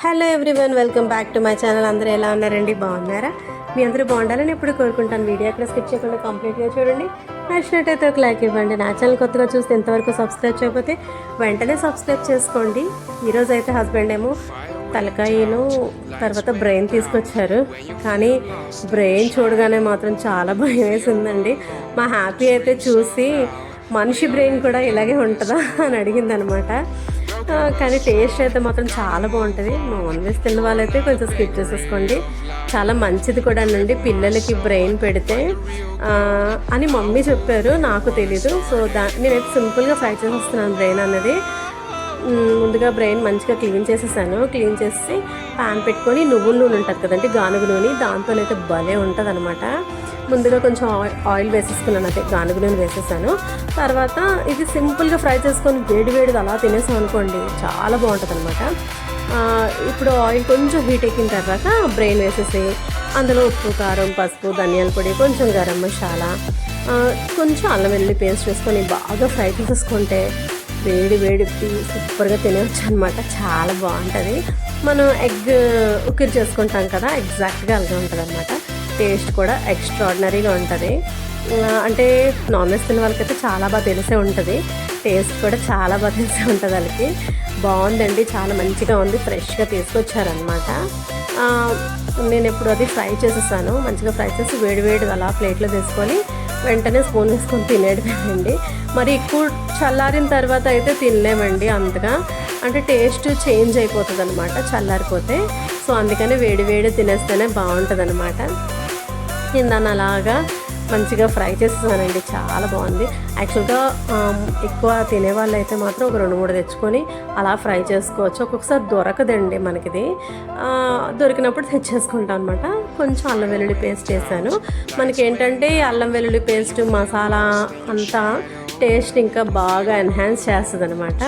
Hello everyone welcome back to my channel. అందరూ ఎలా ఉన్నారండి? బాగున్నారా? మీ అందరూ బాగుండాలని ఎప్పుడు కోరుకుంటాను. వీడియో అక్కడ స్కిప్ చేయకుండా కంప్లీట్గా చూడండి. నచ్చినట్టయితే ఒక లైక్ ఇవ్వండి. నా ఛానల్ కొత్తగా చూస్తే ఎంతవరకు సబ్స్క్రైబ్ చేయకపోతే వెంటనే సబ్స్క్రైబ్ చేసుకోండి. ఈరోజు అయితే హస్బెండ్ ఏమో తలకాయను తర్వాత బ్రెయిన్ తీసుకొచ్చారు. కానీ బ్రెయిన్ చూడగానే మాత్రం చాలా భయం వేసిందండి. మా హ్యాపీ అయితే చూసి మనిషి బ్రెయిన్ కూడా ఇలాగే ఉంటుందా అని అడిగింది అనమాట కానీ టేస్ట్ అయితే మాత్రం చాలా బాగుంటుంది. నాన్ వెజ్ తిన్న వాళ్ళైతే కొంచెం స్కిప్ చేసేసుకోండి. చాలా మంచిది కూడా అండి పిల్లలకి బ్రెయిన్ పెడితే అని మమ్మీ చెప్పారు నాకు తెలీదు. సో దా నేనైతే సింపుల్గా ఫ్రై చేసేస్తున్నాను బ్రెయిన్ అనేది. ముందుగా బ్రెయిన్ మంచిగా క్లీన్ చేసేసాను. క్లీన్ చేసి పాన్ పెట్టుకొని నువ్వుల నూనె ఉంటుంది కదండి గానుగ నూనె. దాంతోనైతే భలే ఉంటుంది అనమాట ముందుగా కొంచెం ఆయిల్ వేసేసుకున్నాను అదే గానుగు నేను వేసేసాను. తర్వాత ఇది సింపుల్గా ఫ్రై చేసుకొని వేడి వేడిది అలా తినేసాం అనుకోండి చాలా బాగుంటుంది అనమాట ఇప్పుడు ఆయిల్ కొంచెం హీట్ ఎక్కిన తర్వాత బ్రెయిన్ వేసేసి అందులో ఉప్పు కారం పసుపు ధనియాల పొడి కొంచెం గరం మసాలా కొంచెం అల్లం వెల్లుల్లి పేస్ట్ వేసుకొని బాగా ఫ్రై చేసేసుకుంటే వేడి వేడి సూపర్గా తినవచ్చు అనమాట చాలా బాగుంటుంది. మనం ఎగ్ ఉక్కిరి చేసుకుంటాం కదా ఎగ్జాక్ట్గా అలాగే ఉంటుంది అనమాట టేస్ట్ కూడా ఎక్స్ట్రాడినరీగా ఉంటుంది. అంటే నాన్ వెజ్ తిన్న వాళ్ళకైతే చాలా బాగా తెలిసే ఉంటుంది. టేస్ట్ కూడా చాలా బాగా తెలిసే ఉంటుంది వాళ్ళకి. బాగుందండి చాలా మంచిగా ఉంది ఫ్రెష్గా తీసుకొచ్చారనమాట నేను ఎప్పుడు అది ఫ్రై చేసేసాను. మంచిగా ఫ్రై చేసి వేడి వేడి అలా ప్లేట్లో తీసుకొని వెంటనే స్పూన్ వేసుకొని తినేయడమేనండి. మరి ఎక్కువ చల్లారిన తర్వాత అయితే తినలేమండి అంతగా. అంటే టేస్ట్ చేంజ్ అయిపోతుంది అనమాట చల్లారిపోతే. సో అందుకని వేడి వేడి తినేస్తేనే బాగుంటుంది అనమాట నేను దాన్ని అలాగా మంచిగా ఫ్రై చేసేసానండి చాలా బాగుంది. యాక్చువల్గా ఎక్కువ తినే అయితే మాత్రం ఒక రెండు మూడు తెచ్చుకొని అలా ఫ్రై చేసుకోవచ్చు. ఒక్కొక్కసారి దొరకదండి మనకిది. దొరికినప్పుడు తెచ్చేసుకుంటాం అనమాట కొంచెం అల్లం వెల్లుల్లి పేస్ట్ చేశాను. మనకి ఏంటంటే అల్లం వెల్లుల్లి పేస్ట్ మసాలా అంతా టేస్ట్ ఇంకా బాగా ఎన్హాన్స్ చేస్తుంది అనమాట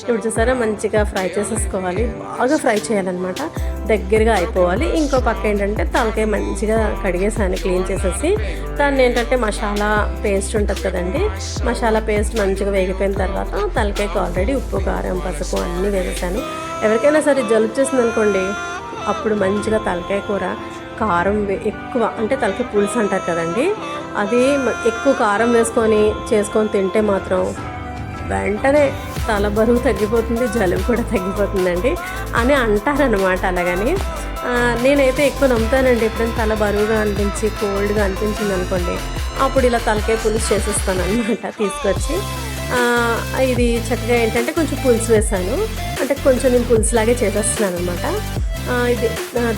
ఇప్పుడు చూసారా మంచిగా ఫ్రై చేసేసుకోవాలి. బాగా ఫ్రై చేయాలన్నమాట. దగ్గరగా అయిపోవాలి. ఇంకో పక్క ఏంటంటే తలకాయ మంచిగా కడిగేసాను క్లీన్ చేసేసి. దాన్ని ఏంటంటే మసాలా పేస్ట్ ఉంటుంది కదండి మసాలా పేస్ట్ మంచిగా వేగిపోయిన తర్వాత తలకాయకి ఆల్రెడీ ఉప్పు కారం పసుపు అన్నీ వేసేసాను. ఎవరికైనా సరే జలుబు చేసింది అనుకోండి అప్పుడు మంచిగా తలకాయ కూర కారం వే- ఎక్కువ అంటే తలకాయ పులుసు అంటారు కదండి అది ఎక్కువ కారం వేసుకొని చేసుకొని తింటే మాత్రం వెంటనే తల బరువు తగ్గిపోతుంది జలుబు కూడా తగ్గిపోతుందండి అని అంటారనమాట అలాగని. నేనైతే ఎక్కువ నమ్ముతానండి ఎప్పుడైనా తల బరువుగా అనిపించి కోల్డ్గా అనిపించింది అనుకోండి అప్పుడు ఇలా తలకాయ పులుసు చేసేస్తాను అనమాట తీసుకొచ్చి ఇది చక్కగా ఏంటంటే కొంచెం పులుసు వేసాను అంటే కొంచెం నేను పులుసులాగే చేసేస్తున్నాను అనమాట ఇది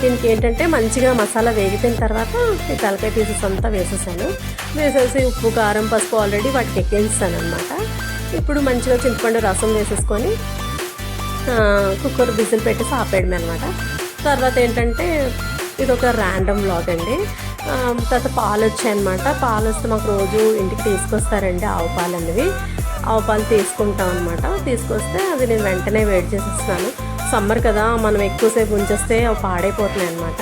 దీనికి ఏంటంటే మంచిగా మసాలా వేగిపోయిన తర్వాత ఈ తలకాయ పీసెస్ అంతా వేసేసాను. వేసేసి ఉప్పు కారం పసుపు ఆల్రెడీ వాటికి ఎక్కించాను అనమాట ఇప్పుడు మంచిగా చింతపండు రసం వేసేసుకొని కుక్కర్ బిజిల్ పెట్టేసి ఆపేయడమే అనమాట తర్వాత ఏంటంటే ఇది ఒక ర్యాండమ్ బ్లాగ్ అండి తర్వాత పాలు వచ్చాయన్నమాట. పాలు వస్తే మాకు రోజు ఇంటికి తీసుకొస్తారండి ఆవు పాలు అనేవి ఆవు పాలు తీసుకుంటాం అనమాట తీసుకొస్తే అది నేను వెంటనే వేడి చేసేస్తాను సమ్మర్ కదా మనం ఎక్కువసేపు ఉంచేస్తే అవి పాడైపోతున్నాయి అనమాట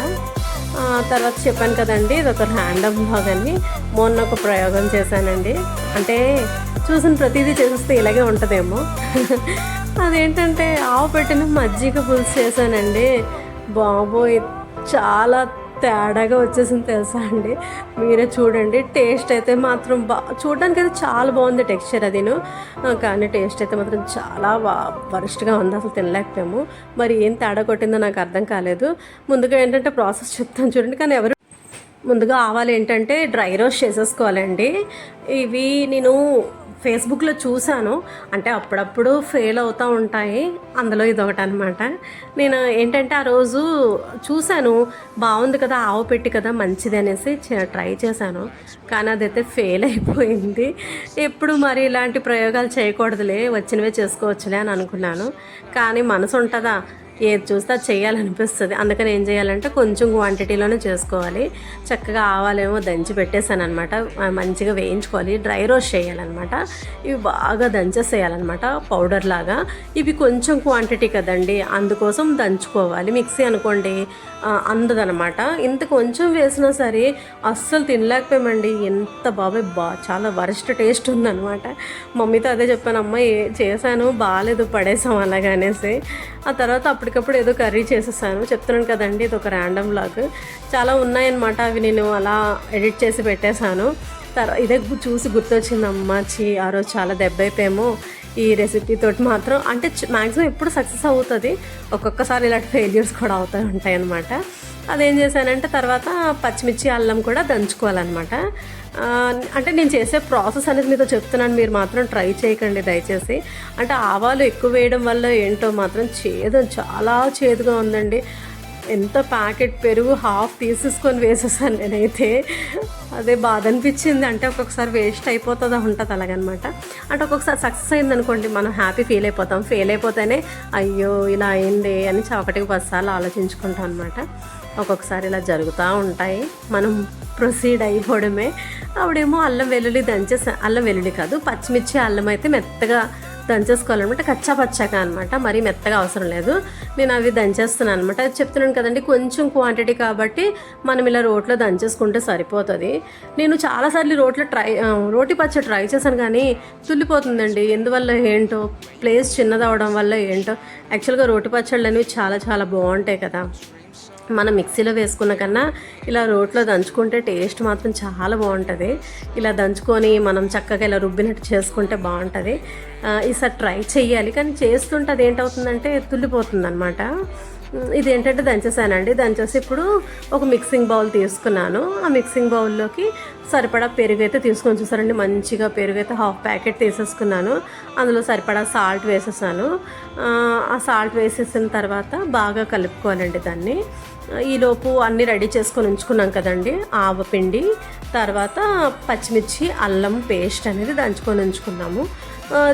తర్వాత చెప్పాను కదండి ఇది ఒక హ్యాండమ్ బ్లాగ్ అని మొన్న ఒక ప్రయోగం చేశానండి. అంటే చూసిన ప్రతిదీ చేసేస్తే ఇలాగే ఉంటుందేమో. అదేంటంటే ఆవు పెట్టిన మజ్జిగ పులుసు చేశానండి. బాబోయ్ చాలా తేడాగా వచ్చేసింది తెలుసా అండి. మీరే చూడండి టేస్ట్ అయితే మాత్రం బా చూడడానికి అయితే చాలా బాగుంది టెక్స్చర్ అదిను. కానీ టేస్ట్ అయితే మాత్రం చాలా బా వరస్ట్గా ఉంది అసలు తినలేకపోయాము. మరి ఏం తేడా కొట్టిందో నాకు అర్థం కాలేదు. ముందుగా ఏంటంటే ప్రాసెస్ చెప్తాను చూడండి కానీ ఎవరు ముందుగా ఆవాలు ఏంటంటే డ్రై రోస్ట్ చేసేసుకోవాలండి. ఇవి నేను ఫేస్బుక్లో చూశాను. అంటే అప్పుడప్పుడు ఫెయిల్ అవుతూ ఉంటాయి. అందులో ఇది ఒకటి అనమాట నేను ఏంటంటే ఆ రోజు చూశాను బాగుంది కదా ఆవు పెట్టి కదా మంచిది అనేసి ట్రై చేశాను. కానీ అదైతే ఫెయిల్ అయిపోయింది. ఎప్పుడు మరి ఇలాంటి ప్రయోగాలు చేయకూడదులే వచ్చినవే చేసుకోవచ్చులే అని అనుకున్నాను. కానీ మనసు ఉంటుందా ఏది చూస్తే అది చేయాలనిపిస్తుంది. అందుకని ఏం చేయాలంటే కొంచెం క్వాంటిటీలోనే చేసుకోవాలి. చక్కగా ఆవాలేమో దంచి పెట్టేశాను అనమాట మంచిగా వేయించుకోవాలి. డ్రై రోస్ట్ చేయాలన్నమాట. ఇవి బాగా దంచేసేయాలన్నమాట పౌడర్ లాగా. ఇవి కొంచెం క్వాంటిటీ కదండి అందుకోసం దంచుకోవాలి. మిక్సీ అనుకోండి అందదనమాట ఇంత కొంచెం వేసినా సరే అస్సలు తినలేకపోయామండి. ఎంత బాబాయ్ బా చాలా వరస్ట్ టేస్ట్ ఉందన్నమాట. మమ్మీతో అదే చెప్పాను అమ్మ ఏ చేశాను బాగాలేదు పడేసాం అలాగనేసి. ఆ తర్వాత అప్పటికప్పుడు ఏదో కర్రీ చేసేసాను. చెప్తున్నాను కదండి ఇది ఒక ర్యాండమ్ లాగ్ చాలా ఉన్నాయన్నమాట అవి నేను అలా ఎడిట్ చేసి పెట్టేశాను. తర్వాత ఇదే చూసి గుర్తొచ్చింది అమ్మాచి ఆ రోజు చాలా దెబ్బ అయిపోయాము ఈ రెసిపీ తోటి మాత్రం అంటే మ్యాక్సిమం ఎప్పుడు సక్సెస్ అవుతుంది ఒక్కొక్కసారి ఇలాంటి ఫెయిల్యూర్స్ కూడా అవుతూ ఉంటాయి అన్నమాట అదేం చేశానంటే తర్వాత పచ్చిమిర్చి అల్లం కూడా దంచుకోవాలన్నమాట. అంటే నేను చేసే ప్రాసెస్ అనేది మీతో చెప్తున్నాను మీరు మాత్రం ట్రై చేయకండి దయచేసి. అంటే ఆవాలు ఎక్కువ వేయడం వల్ల ఏంటో మాత్రం చేదు చాలా చేదుగా ఉందండి. ఎంత ప్యాకెట్ పెరుగు హాఫ్ తీసేసుకొని వేసేసాను నేనైతే. అదే బాధ అనిపించింది. అంటే ఒక్కొక్కసారి వేస్ట్ అయిపోతుందా ఉంటుంది అలాగనమాట. అంటే ఒక్కొక్కసారి సక్సెస్ అయింది అనుకోండి మనం హ్యాపీ ఫీల్ అయిపోతాం. ఫెయిల్ అయిపోతేనే అయ్యో ఇలా అయింది అని ఒకటికి పదిసార్లు ఆలోచించుకుంటాం అనమాట ఒక్కొక్కసారి ఇలా జరుగుతూ ఉంటాయి. మనం ప్రొసీడ్ అయిపోవడమే. అప్పుడేమో అల్లం వెల్లుల్లి దంచేసా అల్లం వెల్లుల్లి కాదు పచ్చిమిర్చి అల్లం అయితే మెత్తగా దంచేసుకోవాలన్నమాట. కచ్చా పచ్చాక అనమాట మరీ మెత్తగా అవసరం లేదు. నేను అవి దంచేస్తున్నాను అనమాట చెప్తున్నాను కదండి కొంచెం క్వాంటిటీ కాబట్టి మనం ఇలా రోట్లో దంచేసుకుంటే సరిపోతుంది. నేను చాలాసార్లు రోట్లో ట్రై రోటి పచ్చడి ట్రై చేశాను కానీ తుల్లిపోతుందండి. ఎందువల్ల ఏంటో ప్లేస్ చిన్నదవడం వల్ల ఏంటో. యాక్చువల్గా రోటి పచ్చళ్ళు అనేవి చాలా చాలా బాగుంటాయి కదా. మనం మిక్సీలో వేసుకున్న కన్నా ఇలా రోట్లో దంచుకుంటే టేస్ట్ మాత్రం చాలా బాగుంటుంది. ఇలా దంచుకొని మనం చక్కగా ఇలా రుబ్బినట్టు చేసుకుంటే బాగుంటుంది. ఈసారి ట్రై చేయాలి కానీ చేస్తుంటే అది ఏంటవుతుందంటే తుల్లిపోతుంది అనమాట ఇది ఏంటంటే దంచేసానండి. దంచేసి ఇప్పుడు ఒక మిక్సింగ్ బౌల్ తీసుకున్నాను. ఆ మిక్సింగ్ బౌల్లోకి సరిపడా పెరుగు అయితే తీసుకొని చూసారండి. మంచిగా పెరుగు అయితే హాఫ్ ప్యాకెట్ తీసేసుకున్నాను. అందులో సరిపడా సాల్ట్ వేసేసాను. ఆ సాల్ట్ వేసేసిన తర్వాత బాగా కలుపుకోవాలండి దాన్ని. ఈలోపు అన్నీ రెడీ చేసుకొని ఉంచుకున్నాం కదండి. ఆవపిండి తర్వాత పచ్చిమిర్చి అల్లం పేస్ట్ అనేది దంచుకొని ఉంచుకున్నాము.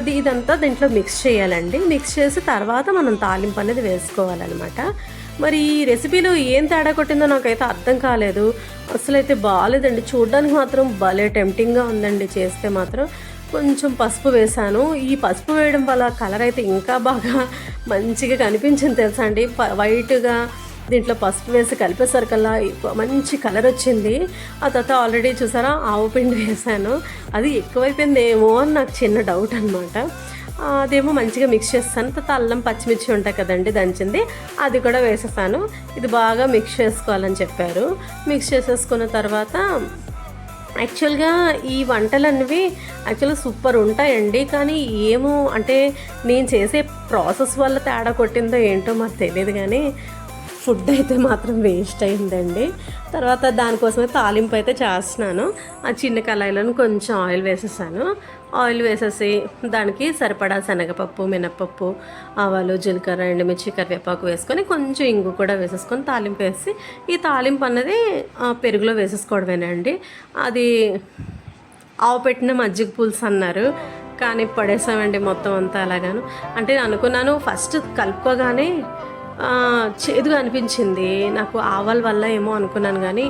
ఇదంతా దీంట్లో మిక్స్ చేయాలండి. మిక్స్ చేసి తర్వాత మనం తాలింపు అనేది వేసుకోవాలన్నమాట. మరి ఈ రెసిపీలో ఏం తేడా కొట్టిందో నాకైతే అర్థం కాలేదు. అసలు అయితే బాగాలేదండి చూడడానికి మాత్రం భలే టెంప్టింగ్గా ఉందండి. చేస్తే మాత్రం కొంచెం పసుపు వేశాను. ఈ పసుపు వేయడం వల్ల కలర్ అయితే ఇంకా బాగా మంచిగా కనిపించింది తెలుసా అండి. ప- వైట్గా దీంట్లో పసుపు వేసి కలిపేసరికల్లా మంచి కలర్ వచ్చింది. ఆ తర్వాత ఆల్రెడీ చూసారా ఆవు పిండి వేసాను. అది ఎక్కువైపోయింది ఏమో అని నాకు చిన్న డౌట్ అనమాట అదేమో మంచిగా మిక్స్ చేస్తాను. తర్వాత అల్లం పచ్చిమిర్చి ఉంటాయి కదండి దంచింది. అది కూడా వేసేసాను. ఇది బాగా మిక్స్ చేసుకోవాలని చెప్పారు. మిక్స్ చేసేసుకున్న తర్వాత యాక్చువల్గా ఈ వంటలు అనేవి యాక్చువల్గా సూపర్ ఉంటాయండి. కానీ ఏమో అంటే నేను చేసే ప్రాసెస్ వల్ల తేడా కొట్టిందో ఏంటో మాకు తెలియదు కానీ ఫుడ్ అయితే మాత్రం వేస్ట్ అయిందండి. తర్వాత దానికోసమే తాలింపు అయితే చేస్తున్నాను. ఆ చిన్న కళాయిలను కొంచెం ఆయిల్ వేసేసాను. ఆయిల్ వేసేసి దానికి సరిపడా శనగపప్పు మినప్పప్పు ఆవాలు జీలకర్ర ఎండుమిర్చి కరివేపాకు వేసుకొని కొంచెం ఇంగు కూడా వేసేసుకొని తాలింపు వేసి ఈ తాలింపు అన్నది ఆ, పెరుగులో వేసేసుకోవడమేనండి అది ఆవు పెట్టిన మజ్జిగ పులుసు అన్నారు. కానీ పడేసామండి మొత్తం అంతా అలాగాను. అంటే అనుకున్నాను ఫస్ట్ కలుపుకోగానే చేదుగా అనిపించింది. నాకు ఆవాల వల్ల ఏమో అనుకున్నాను కానీ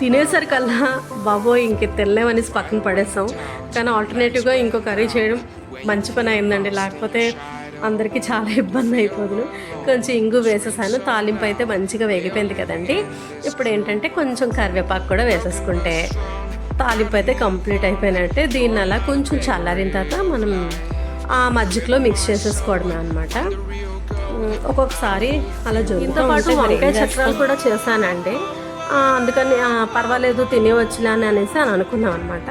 తినేసరికల్లా బాబోయ్ ఇంక తెల్లేమనేసి పక్కన పడేసాం. కానీ ఆల్టర్నేటివ్గా ఇంకో కర్రీ చేయడం మంచి పని అయిందండి. లేకపోతే అందరికీ చాలా ఇబ్బంది అయిపోదును. కొంచెం ఇంగు వేసేసాను. తాలింపు అయితే మంచిగా వేగిపోయింది కదండి. ఇప్పుడు ఏంటంటే కొంచెం కరివేపాకు కూడా వేసేసుకుంటే తాలింపు అయితే కంప్లీట్ అయిపోయినట్టే. దీన్ని అలా కొంచెం చల్లారిన తర్వాత మనం ఆ మజ్జిగలో మిక్స్ చేసేసుకోవడమే అనమాట ఒక్కొక్కసారి అలా జరుగుతూ పాటు వంకాయ చక్రాలు కూడా చేశానండి. అందుకని పర్వాలేదు తినేవచ్చులే అని అనేసి అని అనుకున్నాం అనమాట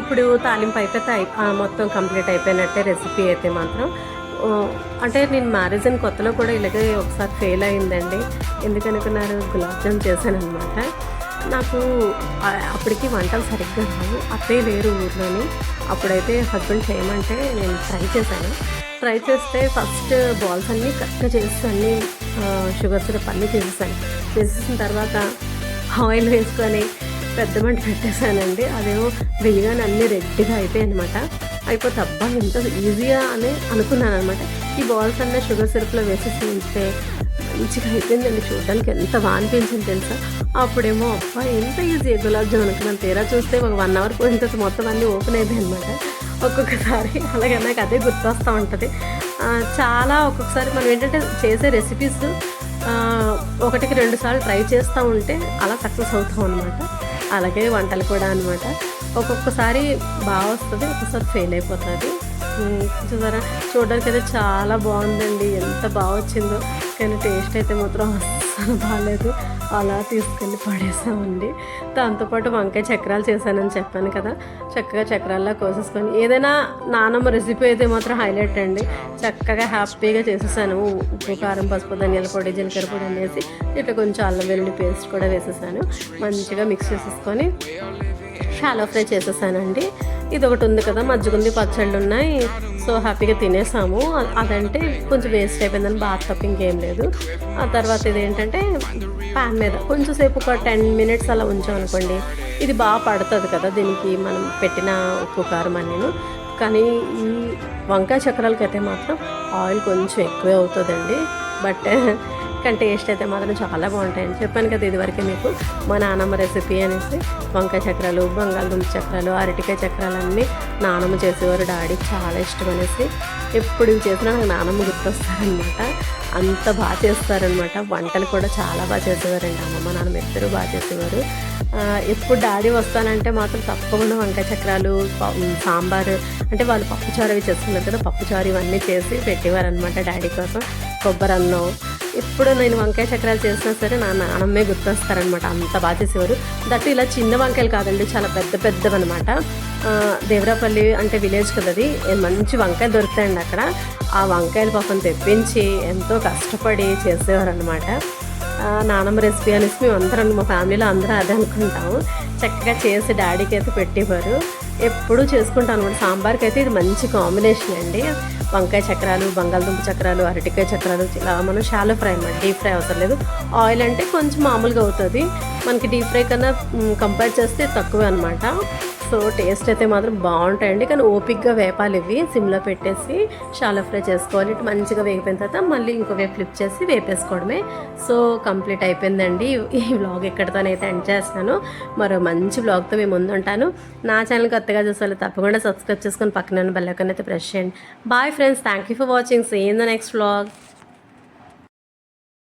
ఇప్పుడు తాలింపు అయిపోతే మొత్తం కంప్లీట్ అయిపోయినట్టే రెసిపీ అయితే మాత్రం. అంటే నేను మ్యారేజ్ అయిన కొత్తలో కూడా ఇలాగే ఒకసారి ఫెయిల్ అయిందండి. ఎందుకనుకున్నారు గులాబ్ జామ్ చేశాను అనమాట నాకు అప్పటికి వంటలు సరిగ్గా రావు. అత్తయ్య లేరు ఊర్లోని. అప్పుడైతే హస్బెండ్ చేయమంటే నేను ట్రై చేశాను. ట్రై చేస్తే ఫస్ట్ బాల్స్ అన్నీ కరెక్ట్గా చేసి అన్నీ షుగర్ సిరప్ అన్నీ చేసేసాను చేసేసిన తర్వాత ఆయిల్ వేసుకొని పెద్ద మంట పెట్టేశానండి. అదేమో వెయ్యగానే అన్నీ రెడ్డిగా అయిపోయాయి అనమాట అయిపోతే అబ్బా ఎంత ఈజీగా అని అనుకున్నాను అనమాట ఈ బాల్స్ అన్నీ షుగర్ సిరప్లో వేసేసి ఉంటే మంచిగా అయిపోయిందండి. చూడడానికి ఎంత బాగా అనిపించింది తెలుసా? అప్పుడేమో అబ్బా ఎంత ఈజీ గులాబ్ జామ్ అనుకున్నాను తీరా చూస్తే ఒక వన్ అవర్ పోయిన తర్వాత మొత్తం అన్నీ ఓపెన్ అయిపోయాయి అనమాట ఒక్కొక్కసారి అలాగే నాకు అదే గుర్తొస్తూ ఉంటుంది. చాలా ఒక్కొక్కసారి మనం ఏంటంటే చేసే రెసిపీస్ ఒకటికి రెండు సార్లు ట్రై చేస్తూ ఉంటే అలా సక్సెస్ అవుతాం అనమాట అలాగే వంటలు కూడా అనమాట ఒక్కొక్కసారి బాగా వస్తుంది ఒక్కొక్కసారి ఫెయిల్ అయిపోతుంది. చూసారా? చూడడానికి అయితే చాలా బాగుందండి. ఎంత బాగా వచ్చిందో కానీ టేస్ట్ అయితే మాత్రం అస్సలు బాగాలేదు అలా తీసుకెళ్ళి పడేసామండి. దాంతోపాటు వంకాయ చక్రాలు చేశానని చెప్పాను కదా. చక్కగా చక్రాల్లో కోసేసుకొని ఏదైనా నానమ్మ రెసిపీ అయితే మాత్రం హైలైట్ అండి. చక్కగా హ్యాపీగా చేసేసాను. ఉప్పు కారం పసుపు ధనియాల పొడి జీలకర్ర పొడి అనేసి ఇట్లా కొంచెం అల్లం వెల్లుల్లి పేస్ట్ కూడా వేసేసాను. మంచిగా మిక్స్ చేసేసుకొని షాలో ఫ్రై చేసేసానండి. ఇది ఒకటి ఉంది కదా మజ్జిగుంది పచ్చళ్ళు ఉన్నాయి సో హ్యాపీగా తినేసాము. అదంటే కొంచెం వేస్ట్ అయిపోయిందని బాగా తప్ప ఇంకేం లేదు. ఆ తర్వాత ఇది ఏంటంటే ప్యాన్ మీద కొంచెం సేపు ఒక టెన్ మినిట్స్ అలా ఉంచామనుకోండి ఇది బాగా పడుతుంది కదా దీనికి మనం పెట్టిన ఉప్పు కారం అన్నీను. కానీ ఈ వంకాయ చక్రాలకైతే మాత్రం ఆయిల్ కొంచెం ఎక్కువే అవుతుందండి. బట్ కానీ టేస్ట్ అయితే మాత్రం చాలా బాగుంటాయని చెప్పాను కదా ఇదివరకే మీకు. మా నానమ్మ రెసిపీ అనేసి వంకాయ చక్రాలు బంగాళదుంప చక్రాలు అరటికాయ చక్రాలు అన్నీ నానమ్మ చేసేవారు. డాడీకి చాలా ఇష్టం అనేసి ఎప్పుడు ఇవి చేసినా నాకు నానమ్మ గుర్తొస్తారనమాట. అంత బాగా చేస్తారనమాట. వంటలు కూడా చాలా బాగా చేసేవారండి. అమ్మమ్మ నాన్నమ్మ ఇద్దరు బాగా చేసేవారు. ఎప్పుడు డాడీ వస్తానంటే మాత్రం తప్పకుండా వంకాయ చక్రాలు సాంబారు అంటే వాళ్ళు పప్పుచారు అవి చేస్తున్నారు కదా పప్పుచారు ఇవన్నీ చేసి పెట్టేవారు అనమాట డాడీ కోసం. కొబ్బరి అన్నం ఎప్పుడు నేను వంకాయ చక్రాలు చేసినా సరే నా నాన్నమ్మే గుర్తొస్తారనమాట అంత బాగా చేసేవారు. దట్టు ఇలా చిన్న వంకాయలు కాదండి చాలా పెద్ద పెద్దవన్నమాట. దేవరాపల్లి అంటే విలేజ్ కదా అది. మంచి వంకాయలు దొరుకుతాయండి అక్కడ. ఆ వంకాయలు పాపం తెప్పించి ఎంతో కష్టపడి చేసేవారు అనమాట నానమ్మ రెసిపీ అనేసి మేము అందరం మా ఫ్యామిలీలో అందరూ అదే అనుకుంటాము. చక్కగా చేసి డాడీకి అయితే పెట్టేవారు. ఎప్పుడూ చేసుకుంటాను అనమాట సాంబార్కి అయితే ఇది మంచి కాంబినేషన్ అండి. వంకాయ చక్రాలు బంగాళదుంప చక్రాలు అరటికాయ చక్రాలు ఇలా మనం షాలో ఫ్రై అనమాట డీప్ ఫ్రై అవసరం లేదు. ఆయిల్ అంటే కొంచెం మామూలుగా అవుతుంది. మనకి డీప్ ఫ్రై కన్నా కంపేర్ చేస్తే తక్కువే అనమాట సో టేస్ట్ అయితే మాత్రం బాగుంటాయండి. కానీ ఓపిక్గా వేపాలి ఇవి. సిమ్లో పెట్టేసి షాలో ఫ్రై చేసుకోవాలి. ఇటు మంచిగా వేగిపోయిన తర్వాత మళ్ళీ ఇంకోవే ఫ్లిప్ చేసి వేపేసుకోవడమే. సో కంప్లీట్ అయిపోయిందండి. ఈ వ్లాగ్ ఎక్కడితోనైతే ఎండ్ చేస్తాను మరో మంచి వ్లాగ్తో మేము ముందుంటాను. నా ఛానల్ కొత్తగా చూసారు తప్పకుండా సబ్స్క్రైబ్ చేసుకొని పక్కన బెల్లకన్ అయితే ప్రెస్ చేయండి. Bye friends. Thank you for watching. See in the next vlog.